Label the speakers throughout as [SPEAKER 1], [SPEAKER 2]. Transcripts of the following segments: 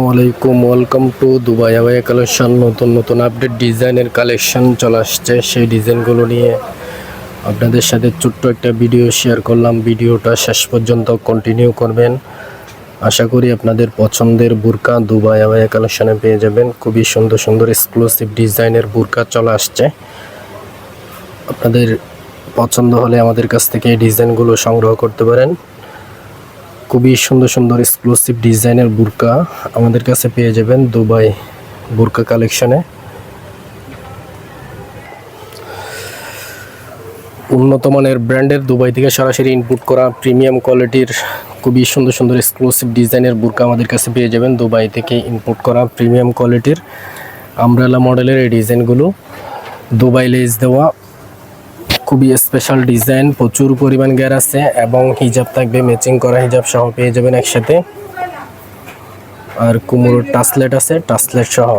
[SPEAKER 1] আসসালামাইকুম welcome to Dubai Abai collection নতুন নতুন আপডেট ডিজাইনের কালেকশন চলে আসছে। সেই ডিজাইনগুলো নিয়ে আপনাদের সাথে ছোট্ট একটা ভিডিও শেয়ার করলাম। ভিডিওটা শেষ পর্যন্ত কন্টিনিউ করবেন। আশা করি আপনাদের পছন্দের বুরকা দুবাই আবাই কালেকশনে পেয়ে যাবেন। খুবই সুন্দর সুন্দর এক্সক্লুসিভ ডিজাইনের বুরকা চলে আসছে। আপনাদের পছন্দ হলে আমাদের কাছ থেকে এই ডিজাইনগুলো সংগ্রহ করতে পারেন। খুবই সুন্দর সুন্দর এক্সক্লুসিভ ডিজাইনের বুরকা আমাদের কাছে পেয়ে যাবেন দুবাই বুরকা কালেকশনে উন্নত মানের ব্র্যান্ডের দুবাই থেকে সরাসরি ইনপুট করা প্রিমিয়াম কোয়ালিটির খুবই সুন্দর সুন্দর এক্সক্লুসিভ ডিজাইনের বুরকা আমাদের কাছে পেয়ে যাবেন দুবাই থেকে ইনপুট করা প্রিমিয়াম কোয়ালিটির আমব্রেলা মডেলের এই ডিজাইনগুলো দুবাই লেস দেওয়া খুবই স্পেশাল ডিজাইন প্রচুর পরিমাণ গ্যার আছে এবং হিজাব থাকবে ম্যাচিং করা হিজাব সহ পেয়ে যাবেন একসাথে। আর কুমড়োর টাসলেট আছে, টাসলেট সহ।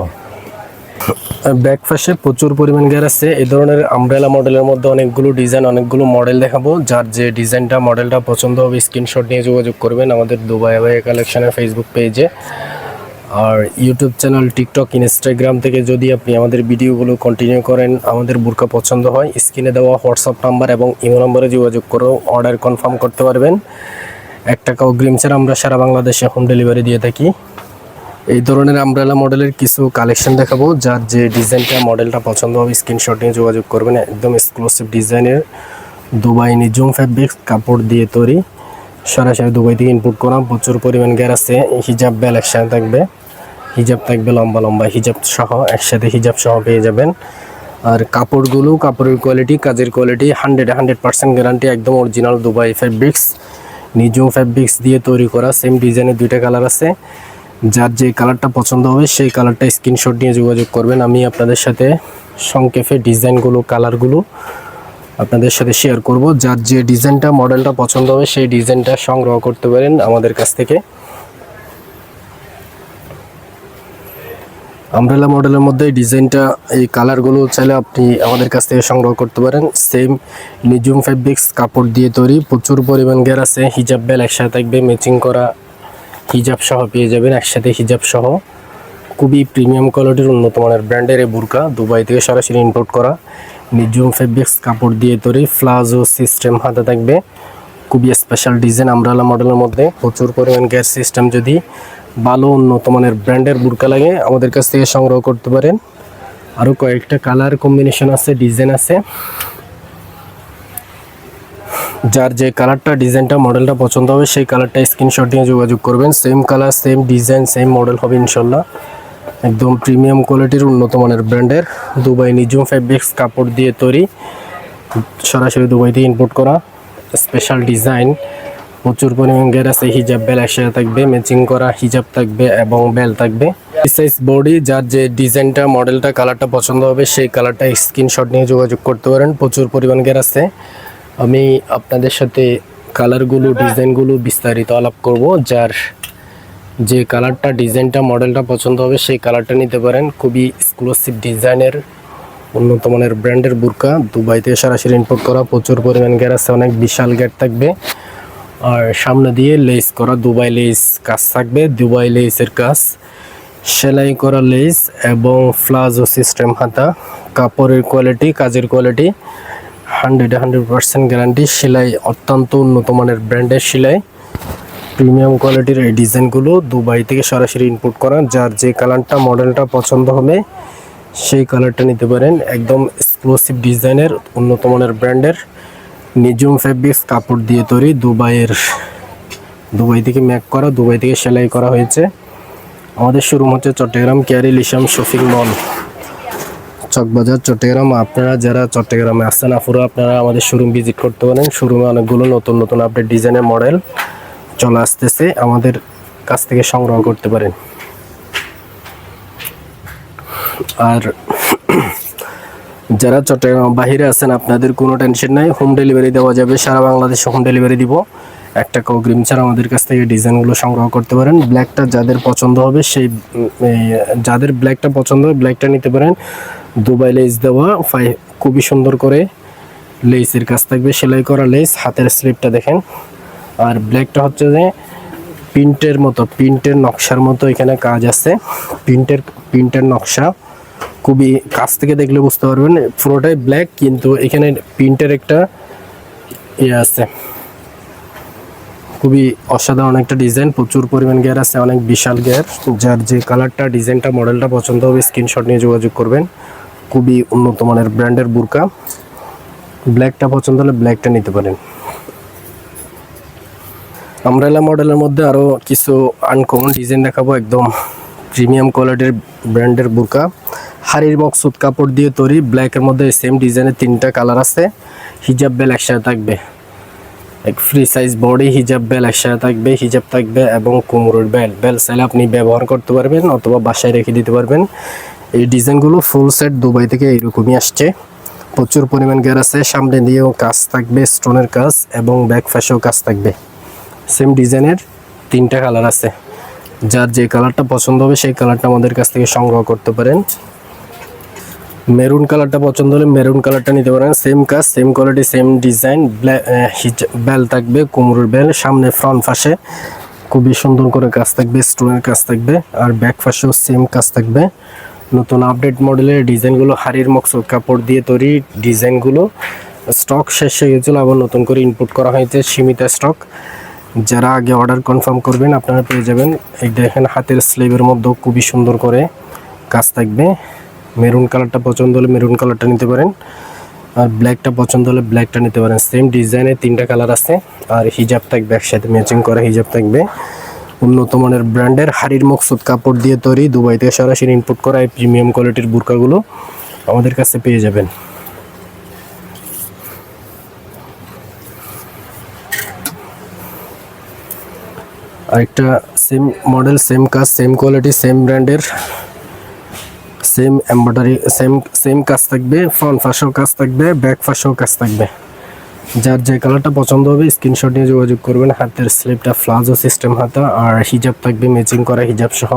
[SPEAKER 1] ব্যাক প্রচুর পরিমাণ গ্যার আছে। এ ধরনের আমব্রেলা মডেলের মধ্যে অনেকগুলো ডিজাইন অনেকগুলো মডেল দেখাবো। যার যে ডিজাইনটা মডেলটা পছন্দ হবে স্ক্রিনশট নিয়ে যোগাযোগ করবেন আমাদের দুবাই আবাই কালেকশনের ফেসবুক পেজে আর ইউটিউব চ্যানেল টিকটক ইনস্টাগ্রাম থেকে যদি আপনি আমাদের ভিডিওগুলো কন্টিনিউ করেন, আমাদের বুরকা পছন্দ হয় স্ক্রিনে দেওয়া হোয়াটসঅ্যাপ নাম্বার এবং ইমো নম্বরে যোগাযোগ করেও অর্ডার কনফার্ম করতে পারবেন। এক টাকা অগ্রিম ছাড়া আমরা সারা বাংলাদেশে হোম ডেলিভারি দিয়ে থাকি। এই ধরনের আমব্রেলা মডেলের কিছু কালেকশন দেখাবো, যার যে ডিজাইনটা মডেলটা পছন্দ হবে স্ক্রিনশট নিয়ে যোগাযোগ করবেন। একদম এক্সক্লুসিভ ডিজাইনের দুবাই নিজুম ফ্যাব্রিক্স কাপড় দিয়ে তৈরি। সরাসরি দুবাই থেকে ইনপুট করা প্রচুর পরিমাণ গ্যার আছে, হিজাব একসাথে থাকবে। হিজাব থাকবে লম্বা লম্বা হিজাব সহ, একসাথে হিজাব সহ পেয়ে যাবেন। আর কাপড়গুলো, কাপড়ের কোয়ালিটি কাজের quality hundred hundred percent guarantee একদম অরিজিনাল দুবাই ফ্যাব্রিক্স নিজুম ফ্যাব্রিক্স দিয়ে তৈরি করা সেম ডিজাইনের দুইটা কালার আছে। যার যে কালারটা পছন্দ হবে, সেই কালারটা স্ক্রিনশট নিয়ে যোগাযোগ করবেন। আমি আপনাদের সাথে সংক্ষেপে ডিজাইনগুলো কালারগুলো আপনাদের সাথে শেয়ার করব। যার যে ডিজাইনটা মডেলটা পছন্দ হবে, সেই ডিজাইনটা সংগ্রহ করতে পারেন আমাদের কাছ থেকে। আমব্রেলা মডেলের মধ্যে ডিজাইনটা এই কালারগুলো চাইলে আপনি আমাদের কাছ থেকে সংগ্রহ করতে পারেন। সেম নিজুম ফেব্রিক্স কাপড় দিয়ে তৈরি। প্রচুর পরিমাণ গের আছে। হিজাব বেল একসাথে থাকবে ম্যাচিং করা হিজাব সহ পেয়ে যাবেন একসাথে হিজাব সহ। খুবই প্রিমিয়াম কোয়ালিটির উন্নত মানের ব্র্যান্ডের এই বুরকা দুবাই থেকে সরাসরি ইম্পোর্ট করা। নিজুম ফেব্রিক্স কাপড় দিয়ে তৈরি। ফ্লাজো সিস্টেম হাতে থাকবে। খুবই স্পেশাল ডিজাইন আমরালা মডেলের মধ্যে। প্রচুর পরিমাণ গ্যাস সিস্টেম যদি ভালো উন্নত মানের ব্র্যান্ডের বুরকা লাগে, আমাদের কাছ থেকে সংগ্রহ করতে পারেন। আরও কয়েকটা কালার কম্বিনেশন আছে ডিজাইন আছে। যার যে কালারটা ডিজাইনটা মডেলটা পছন্দ হবে, সেই কালারটা স্ক্রিনশট নিয়ে যোগাযোগ করবেন। Same colour same design same model হবে ইনশাল্লাহ। একদম প্রিমিয়াম কোয়ালিটির উন্নত মানের ব্র্যান্ডের দুবাই নিজুম ফ্যাব্রিক্স কাপড় দিয়ে তৈরি। সরাসরি দুবাই থেকে ইম্পোর্ট করা। স্পেশাল ডিজাইন প্রচুর পরিমাণ গ্যার আছে হিজাব বেল একসাথে থাকবে ম্যাচিং করা হিজাব থাকবে এবং বেল থাকবে। সাইজ বডি যার যে ডিজাইনটা মডেলটা কালারটা পছন্দ হবে, সেই কালারটা স্ক্রিনশট নিয়ে যোগাযোগ করতে পারেন। প্রচুর পরিমাণ গ্যার আছে। আমি আপনাদের সাথে কালারগুলো ডিজাইনগুলো বিস্তারিত আলাপ করব, যার যে কালারটা ডিজাইনটা মডেলটা পছন্দ হবে, সেই কালারটা নিতে পারেন। খুবই এক্সক্লুসিভ ডিজাইনের উন্নত মানের ব্র্যান্ডের বুরকা, দুবাইতে সরাসরি ইম্পোর্ট করা, প্রচুর পরিমাণ গ্যার আছে, অনেক বিশাল গ্যাট থাকবে। আর সামনে দিয়ে লেস করা দুবাই লেস কাজ থাকবে, দুবাই লেসের কাজ। সেলাই করা লেস এবং ফ্লাজো সিস্টেম হাতা, কাপড়ের কোয়ালিটি, কাজের quality, hundred hundred percent guarantee. সেলাই অত্যন্ত উন্নত মানের ব্র্যান্ডের সেলাই। প্রিমিয়াম কোয়ালিটির এই ডিজাইনগুলো দুবাই থেকে সরাসরি ইনপুট করা। যার যে কালারটা, মডেলটা পছন্দ হবে, সেই কালারটা নিতে পারেন। একদম এক্সক্লুসিভ ডিজাইনের উন্নত মানের ব্র্যান্ডের। নিজুম ফেব্রিক্স কাপড় দিয়ে তৈরি দুবাইয়ের, দুবাই থেকে ম্যাক করা, দুবাই থেকে সেলাই করা হয়েছে। আমাদের শোরুম হচ্ছে চট্টগ্রাম ক্যারি লিশাম শপিং মল। চকবাজার, চট্টগ্রাম। আপনারা যারা চট্টগ্রামে আসছেন আফুরা আপনারা আমাদের শোরুম ভিজিট করতে পারেন। শোরুমে অনেকগুলো নতুন নতুন আপডেট ডিজাইনের মডেল চলে আসতেছে। আমাদের কাছ থেকে সংগ্রহ করতে পারেন। আর যারা চট্টগ্রাম বাহিরে আছেন, আপনাদের কোনো টেনশন নাই। হোম ডেলিভারি দেওয়া যাবে, সারা বাংলাদেশে হোম ডেলিভারি দিব। এক টাকা অগ্রিম ছাড়া আমাদের কাছ থেকে ডিজাইনগুলো সংগ্রহ করতে পারেন। ব্ল্যাকটা যাদের পছন্দ হবে, সেই যাদের ব্ল্যাকটা পছন্দ হবে ব্ল্যাকটা নিতে পারেন। দুবাই লেস দেওয়া, ফাই, খুবই সুন্দর করে লেসের কাজ থাকবে। সেলাই করা লেস হাতের স্লিপটা দেখেন। আর ব্ল্যাকটা হচ্ছে যে প্রিন্টের মতো প্রিন্টের নকশার মতো এখানে কাজ আছে। প্রিন্টের প্রিন্টের নকশা। খুবই কাছ থেকে দেখলে বুঝতে পারবেন। পুরোটাই ব্ল্যাক কিন্তু এখানে প্রিন্টের একটা ইয়ে আছে। খুবই অসাধারণ একটা ডিজাইন, প্রচুর পরিমাণ গিয়ার আছে, অনেক বিশাল গিয়ার যার যে কালারটা ডিজাইনটা মডেলটা পছন্দ হবে স্ক্রিনশট নিয়ে যোগাযোগ করবেন। খুবই উন্নত মানের ব্র্যান্ডের বুরকা ব্ল্যাকটা পছন্দ হলে ব্ল্যাকটা নিতে পারেন। আমব্রেলা মডেলের মধ্যে আরও কিছু আনকমন ডিজাইন দেখাবো, একদম প্রিমিয়াম কোয়ালিটির ব্র্যান্ডের বুরকা হাড়ির মকসুদ কাপড় দিয়ে তৈরি ব্ল্যাকের মধ্যে সেম ডিজাইনের তিনটা কালার আছে। হিজাব বেল একসাথে থাকবে। এক ফ্রি সাইজ বডি হিজাব বেল একসাথে থাকবে হিজাব থাকবে এবং কোমরের বেল বেল চাইলে আপনি ব্যবহার করতে পারবেন অথবা বাসায় রেখে দিতে পারবেন। এই ডিজাইনগুলো ফুল সেট দুবাই থেকে এইরকমই আসছে। প্রচুর পরিমাণ গের আছে। সামনে দিয়েও কাজ থাকবে স্টোনের কাজ এবং ব্যাক ফ্যাশেও কাজ থাকবে। সেম ডিজাইনের তিনটা কালার আছে। যার যে কালারটা পছন্দ হবে, সেই কালারটা আমাদের কাছ থেকে সংগ্রহ করতে পারেন। মেরুন কালারটা পছন্দ হলে মেরুন কালারটা নিতে পারেন। সেম কাজ সেম কোয়ালিটি সেম ডিজাইন বেল থাকবে কুমড়োর বেল সামনে ফ্রন্ট পাশে খুবই সুন্দর করে কাজ থাকবে স্টোনের কাজ থাকবে। আর ব্যাক পাশেও সেম কাজ থাকবে। নতুন আপডেট মডেলের ডিজাইনগুলো হাড়ির মকসুদ কাপড় দিয়ে তৈরি ডিজাইনগুলো। স্টক শেষ হয়ে গেছিল, আবার নতুন করে ইনপুট করা হয়েছে, সীমিত স্টক যারা আগে অর্ডার কনফার্ম করবেন, আপনারা পেয়ে যাবেন। এই দেখেন, হাতের স্লিভের মধ্যেও খুবই সুন্দর করে কাজ থাকবে। মেরুন কালারটা পছন্দ হলে মেরুন কালারটা নিতে পারেন। আর ব্ল্যাকটা পছন্দ হলে ব্ল্যাকটা নিতে পারেন। সেম ডিজাইনের তিনটা কালার আছে। আর হিজাব থাকবে একসাথে ম্যাচিং করা হিজাব থাকবে। উন্নত মানের ব্র্যান্ডের হাড়ির মকসুদ কাপড় দিয়ে তৈরি দুবাই থেকে সরাসরি ইনপুট করা এই প্রিমিয়াম কোয়ালিটির বুরকাগুলো আমাদের কাছে পেয়ে যাবেন। আরেকটা সেম মডেল সেম কাজ সেম কোয়ালিটি সেম ব্র্যান্ডের সেম এমব্রয়ডারি সেম সেম কাজ থাকবে ফ্রন্ট ফাঁসেও কাজ থাকবে ব্যাক ফাঁসেও কাজ থাকবে। যার যে কালারটা পছন্দ হবে স্ক্রিনশট নিয়ে যোগাযোগ করবেন, হাতের স্লিপটা ফ্লাজো সিস্টেম হাতা, আর হিজাব থাকবে ম্যাচিং করা হিজাব সহ,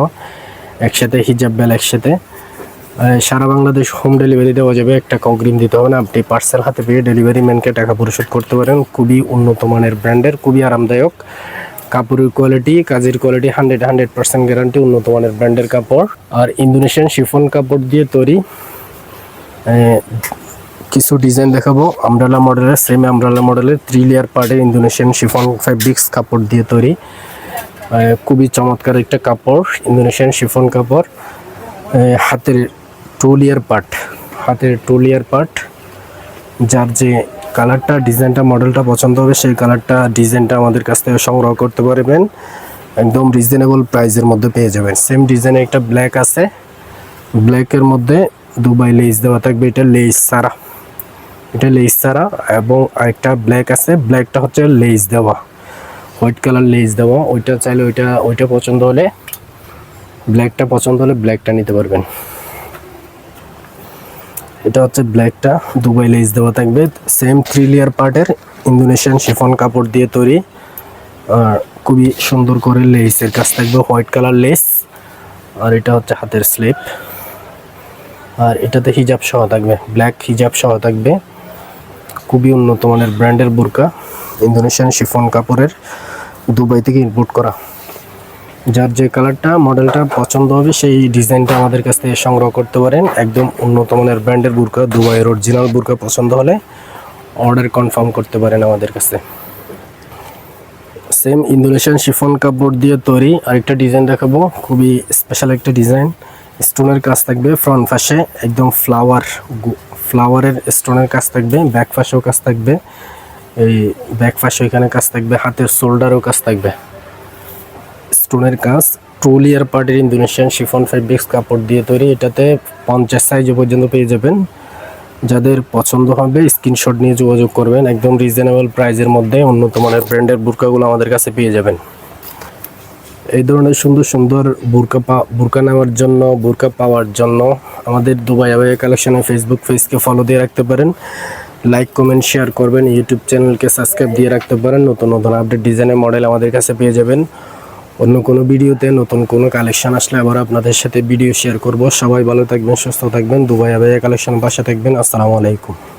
[SPEAKER 1] একসাথে হিজাব বেল একসাথে। সারা বাংলাদেশ হোম ডেলিভারি দেওয়া যাবে, একটা কগ্রিম দিতে হবে না, আপনি পার্সেল হাতে পেয়ে ডেলিভারি ম্যানকে টাকা পরিশোধ করতে পারেন, খুবই উন্নত মানের ব্র্যান্ডের খুবই আরামদায়ক। কাপড়ের কোয়ালিটি কাজের quality hundred hundred percent guarantee উন্নত মানের ব্র্যান্ডের কাপড়। আর ইন্দোনেশিয়ান শিফন কাপড় দিয়ে তৈরি কিছু ডিজাইন দেখাবো। আমরালা মডেলের সেম আমরালা মডেলের থ্রি লেয়ার পার্টের ইন্দোনেশিয়ান শিফন ফ্যাব্রিক্স কাপড় দিয়ে তৈরি। খুবই চমৎকার একটা কাপড় ইন্দোনেশিয়ান শিফন কাপড়। হাতের টু লেয়ার পার্ট হাতের টু লেয়ার পার্ট যার যে কালারটা, ডিজাইনটা, মডেলটা পছন্দ হবে, সেই কালারটা, ডিজাইনটা আমাদের কাছ থেকে সংগ্রহ করতে পারবেন। একদম রিজনেবল প্রাইসের মধ্যে পেয়ে যাবেন। সেম ডিজাইনে একটা ব্ল্যাক আছে। ব্ল্যাকের মধ্যে দুবাই লেস দেওয়া থাকবে। এটা লেস সারা এটা লেস ছাড়া এবং আরেকটা ব্ল্যাক আছে। ব্ল্যাকটা হচ্ছে লেস দেওয়া। হোয়াইট কালার লেস দেওয়া। ওইটা চাইলে ওইটা ওইটা পছন্দ হলে ব্ল্যাকটা পছন্দ হলে ব্ল্যাকটা নিতে পারবেন। এটা হচ্ছে ব্ল্যাকটা, দুবাই লেস দেওয়া থাকবে। সেম থ্রি লেয়ার পার্টের ইন্দোনেশিয়ান শিফন কাপড় দিয়ে তৈরি। আর খুবই সুন্দর করে লেসের কাজ থাকবে হোয়াইট কালার লেস আর এটা হচ্ছে হাতের স্লিপ আর এটাতে হিজাব সহ থাকবে ব্ল্যাক হিজাব সহ থাকবে। খুবই উন্নত মানের ব্র্যান্ডের বোরকা ইন্দোনেশিয়ান শিফন কাপড়ের দুবাই থেকে ইম্পোর্ট করা। যার যে কালারটা, মডেলটা পছন্দ হবে, সেই ডিজাইনটা আমাদের কাছ থেকে সংগ্রহ করতে পারেন। একদম উন্নত মানের ব্র্যান্ডের বুরকা, দুবাইয়ের অরিজিনাল বুরকা পছন্দ হলে অর্ডার কনফার্ম করতে পারেন আমাদের কাছে। সেম ইন্দোনেশিয়ান শিফন কাপড় দিয়ে তৈরি আরেকটা ডিজাইন দেখাবো। খুবই স্পেশাল একটা ডিজাইন স্টোনের কাজ থাকবে ফ্রন্ট পাশে, একদম ফ্লাওয়ার ফ্লাওয়ারের স্টোনের কাজ থাকবে ব্যাক পাশেও কাজ থাকবে। এই ব্যাক পাশে এখানে কাজ থাকবে, হাতের শোল্ডারও কাজ থাকবে। স্টোনের কাজ ট্রোলিয়ার পার্টির ইন্দোনেশিয়ান শিফন ফেব্রিক্স কাপড় দিয়ে তৈরি। এটাতে পঞ্চাশ সাইজ পর্যন্ত পেয়ে যাবেন। যাদের পছন্দ হবে, স্ক্রিনশট নিয়ে যোগাযোগ করবেন। একদম রিজনেবল প্রাইজের মধ্যে উন্নত মানের ব্র্যান্ডের বুরকাগুলো আমাদের কাছে পেয়ে যাবেন। এই ধরনের সুন্দর সুন্দর বুরকা পা, বুরকা নেওয়ার জন্য, বুরকা পাওয়ার জন্য আমাদের দুবাই আবাই কালেকশনে ফেসবুক পেজকে ফলো দিয়ে রাখতে পারেন। লাইক কমেন্ট শেয়ার করবেন। ইউটিউব চ্যানেলকে সাবস্ক্রাইব দিয়ে রাখতে পারেন। নতুন নতুন আপডেট ডিজাইনের মডেল আমাদের কাছে পেয়ে যাবেন। অন্য কোনো ভিডিওতে নতুন কোনো কালেকশন আসলে আবার আপনাদের সাথে ভিডিও শেয়ার করব। সবাই ভালো থাকবেন, সুস্থ থাকবেন। দুবাই আবাই কালেকশন বাসা থাকবেন। আসসালামু আলাইকুম।